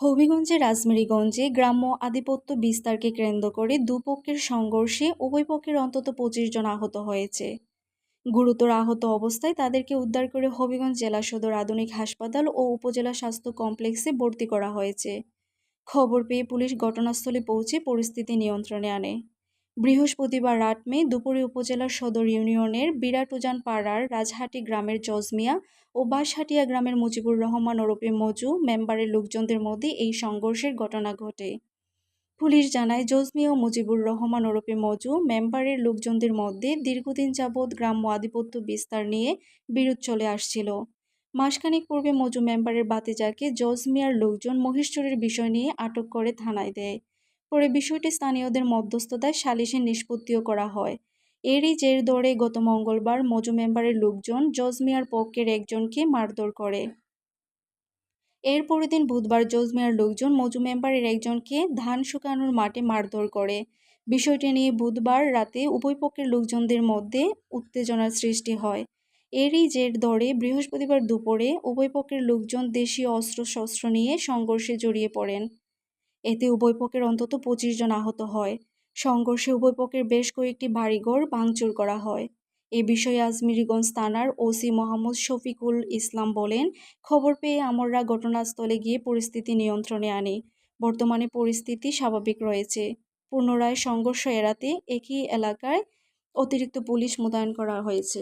হবিগঞ্জের রাজমেরিগঞ্জে গ্রাম্য আধিপত্য বিস্তারকে কেন্দ্র করে দুপক্ষের সংঘর্ষে উভয় পক্ষের অন্তত পঁচিশ জন আহত হয়েছে। গুরুতর আহত অবস্থায় তাদেরকে উদ্ধার করে হবিগঞ্জ জেলা সদর আধুনিক হাসপাতাল ও উপজেলা স্বাস্থ্য কমপ্লেক্সে ভর্তি করা হয়েছে। খবর পেয়ে পুলিশ ঘটনাস্থলে পৌঁছে পরিস্থিতি নিয়ন্ত্রণে আনে। বৃহস্পতিবার রাত মে দুপুরে উপজেলার সদর ইউনিয়নের বিরাটুজান পাড়ার রাজহাটি গ্রামের জজমিয়া ও বাঁশহাটিয়া গ্রামের মুজিবুর রহমান ওরফে মজু মেম্বারের লোকজনদের মধ্যে এই সংঘর্ষের ঘটনা ঘটে। পুলিশ জানায় জজমিয়া ও মুজিবুর রহমান ওরফে মজু মেম্বারের লোকজনদের মধ্যে দীর্ঘদিন যাবৎ গ্রাম্য আধিপত্য বিস্তার নিয়ে বিরোধ চলে আসছিল। মাসখানেক পূর্বে মজু মেম্বারের বাতিজাকে জজমিয়ার লোকজন মহিষচুরির বিষয় নিয়ে আটক করে থানায় দেয়। পরে বিষয়টি স্থানীয়দের মধ্যস্থতায় সালিশে নিষ্পত্তিও করা হয়। এরই জের দরে গত মঙ্গলবার মজু মেম্বারের লোকজন জজমিয়ার পক্ষের একজনকে মারধর করে। এর পরের দিন বুধবার জজমিয়ার লোকজন মজু মেম্বারের একজনকে ধান শুকানোর মাঠে মারধর করে। বিষয়টি নিয়ে বুধবার রাতে উভয় পক্ষের লোকজনদের মধ্যে উত্তেজনার সৃষ্টি হয়। এরই জের ধরে বৃহস্পতিবার দুপুরে উভয় পক্ষের লোকজন দেশীয় অস্ত্রশস্ত্র নিয়ে সংঘর্ষে জড়িয়ে পড়েন। এতে উভয় পক্ষের অন্তত পঁচিশ জন আহত হয়। সংঘর্ষে উভয় পক্ষের বেশ কয়েকটি বাড়িঘর ভাঙচুর করা হয়। এ বিষয়ে আজমিরিগঞ্জ থানার ওসি মোহাম্মদ শফিকুল ইসলাম বলেন, খবর পেয়ে আমররা ঘটনাস্থলে গিয়ে পরিস্থিতি নিয়ন্ত্রণে আনে। বর্তমানে পরিস্থিতি স্বাভাবিক রয়েছে। পুনরায় সংঘর্ষ এড়াতে একই এলাকায় অতিরিক্ত পুলিশ মোতায়েন করা হয়েছে।